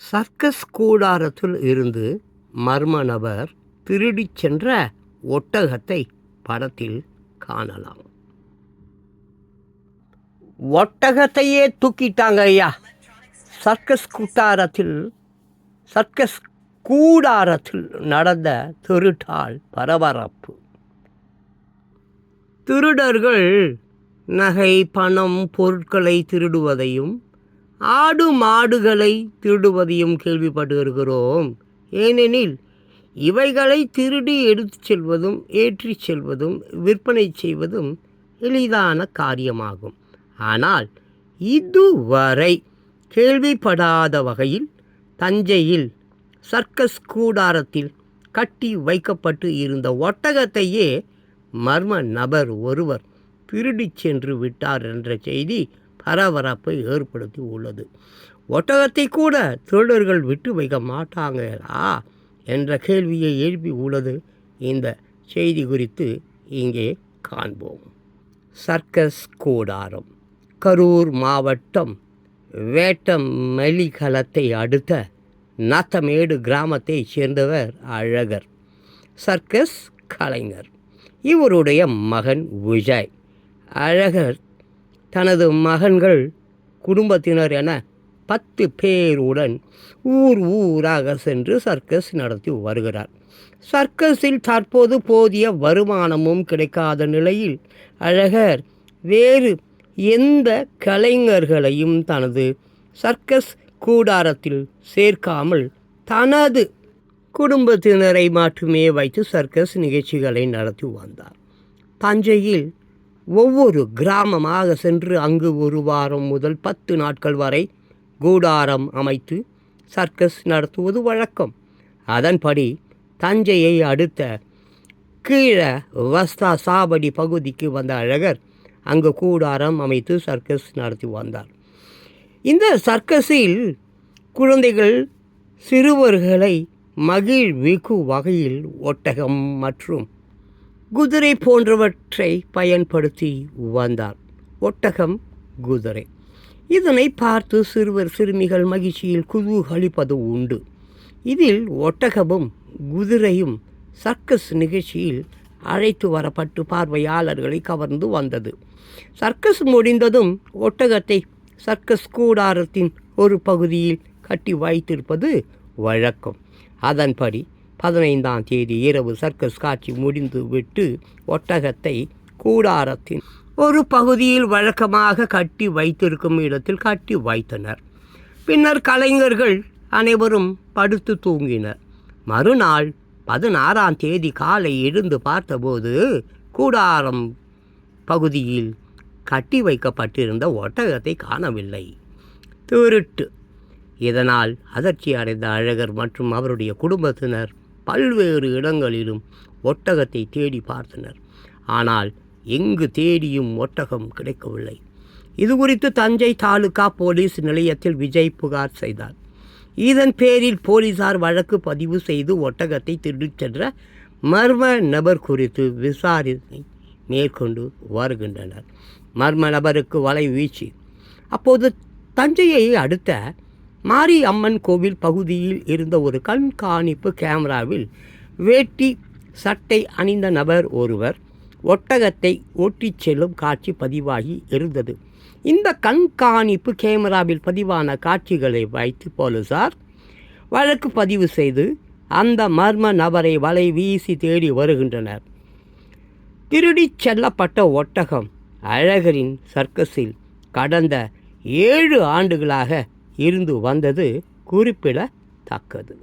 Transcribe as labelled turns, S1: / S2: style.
S1: Circus கூடாரத்தில் இருந்து மர்ம நபர் திருடிச் சென்ற ஒட்டகத்தை படத்தில் காணலாம். ஒட்டகத்தையே தூக்கிட்டாங்க ஐயா. சர்க்கஸ் கூட்டாரத்தில் சர்க்கஸ் கூடாரத்தில் நடந்த திருட்டால் பரபரப்பு. திருடர்கள் நகை பணம் பொருட்களை திருடுவதையும் ஆடு மாடுகளை திருடுவதையும் கேள்விப்பட்டு இருக்கிறோம் ஏனெனில் இவைகளை திருடி எடுத்துச் செல்வதும் ஏற்றிச் செல்வதும் விற்பனை செய்வதும் எளிதான காரியமாகும். ஆனால் இதுவரை கேள்விப்படாத வகையில் தஞ்சையில் சர்க்கஸ் கூடாரத்தில் கட்டி வைக்கப்பட்டு இருந்த ஒட்டகத்தையே மர்ம நபர் ஒருவர் திருடிச் சென்று விட்டார் என்ற செய்தி பரபரப்பை ஏற்படுத்தி உள்ளது. ஒட்டகத்தை கூட திருடர்கள் விட்டு வைக்க மாட்டாங்களா? என்ற கேள்வியை எழுப்பி உள்ளது இந்த செய்தி குறித்து இங்கே காண்போம். சர்க்கஸ் கூடாரம் கரூர் மாவட்டம் வேட்டமலிகலத்தை அடுத்த நாத்தமேடு கிராமத்தைச் சேர்ந்தவர் அழகர் சர்க்கஸ் கலைஞர். இவருடைய மகன் விஜய் அழகர் தனது மகன்கள் குடும்பத்தினர் என பத்து பேருடன் ஊர் ஊராக சென்று சர்க்கஸ் நடத்தி வருகிறார். சர்க்கஸில் தற்போது போதிய வருமானமும் கிடைக்காத நிலையில் அழகர் வேறு எந்த கலைஞர்களையும் தனது சர்க்கஸ் கூடாரத்தில் சேர்க்காமல் தனது குடும்பத்தினரை மட்டுமே வைத்து சர்க்கஸ் நிகழ்ச்சிகளை நடத்தி வந்தார். தஞ்சையில் ஒவ்வொரு கிராமமாக சென்று அங்கு ஒரு வாரம் முதல் பத்து நாட்கள் வரை கூடாரம் அமைத்து சர்க்கஸ் நடத்துவது வழக்கம். அதன்படி தஞ்சையை அடுத்த கீழே வஸ்தா சாவடி பகுதிக்கு வந்த அழகர் அங்கு கூடாரம் அமைத்து சர்க்கஸ் நடத்தி வந்தார். இந்த சர்க்கஸில் குழந்தைகள் சிறுவர்களை மகிழ்விக்கும் வகையில் ஒட்டகம் மற்றும் குதிரை போன்றவற்றை பயன்படுத்தி வந்தார். ஒட்டகம் குதிரை. இதனை பார்த்து சிறுவர் சிறுமிகள் மகிழ்ச்சியில் குதூகலிப்பது உண்டு. இதில் ஒட்டகமும் குதிரையும் சர்க்கஸ் நிகழ்ச்சியில் அழைத்து வரப்பட்டு பார்வையாளர்களை கவர்ந்து வந்தது. சர்க்கஸ் முடிந்ததும் ஒட்டகத்தை சர்க்கஸ் கூடாரத்தின் ஒரு பகுதியில் கட்டி வைத்திருப்பது வழக்கம். அதன்படி பதினைந்தாம் தேதி இரவு சர்க்கஸ் காட்சி முடிந்து விட்டு ஒட்டகத்தை கூடாரத்தின் ஒரு பகுதியில் வழக்கமாக கட்டி வைத்திருக்கும் இடத்தில் கட்டி வைத்தனர். பின்னர் கலைஞர்கள் அனைவரும் படுத்து தூங்கினர். மறுநாள் பதினாறாம் தேதி காலை எழுந்து பார்த்தபோது கூடாரம் பகுதியில் கட்டி வைக்கப்பட்டிருந்த ஒட்டகத்தை காணவில்லை. திருட்டு. இதனால் அதிர்ச்சி அடைந்த அழகர் மற்றும் அவருடைய குடும்பத்தினர் பல்வேறு இடங்களிலும் ஒட்டகத்தை தேடி பார்த்தனர். ஆனால் எங்கு தேடியும் ஒட்டகம் கிடைக்கவில்லை. இது குறித்து தஞ்சை தாலுகா போலீஸ் நிலையத்தில் விஜய் புகார் செய்தார். இதன் பேரில் போலீசார் வழக்கு பதிவு செய்து ஒட்டகத்தை திருடிச் சென்ற மர்ம நபர் குறித்து விசாரணை மேற்கொண்டு வருகின்றனர். மர்ம நபருக்கு வலை வீச்சு அப்போது தஞ்சையை அடுத்த மாரி அம்மன் கோவில் பகுதியில் இருந்த ஒரு கண்காணிப்பு கேமராவில் வேட்டி சட்டை அணிந்த நபர் ஒருவர் ஒட்டகத்தை ஓட்டிச் செல்லும் காட்சி பதிவாகி இருந்தது. இந்த கண்காணிப்பு கேமராவில் பதிவான காட்சிகளை வைத்து போலீசார் வழக்கு பதிவு செய்து அந்த மர்ம நபரை வலை வீசி தேடி வருகின்றனர். திருடிச் செல்லப்பட்ட ஒட்டகம் அழகரின் சர்க்கஸில் கடந்த ஏழு ஆண்டுகளாக இருந்து வந்தது குறிப்பிடத்தக்கது.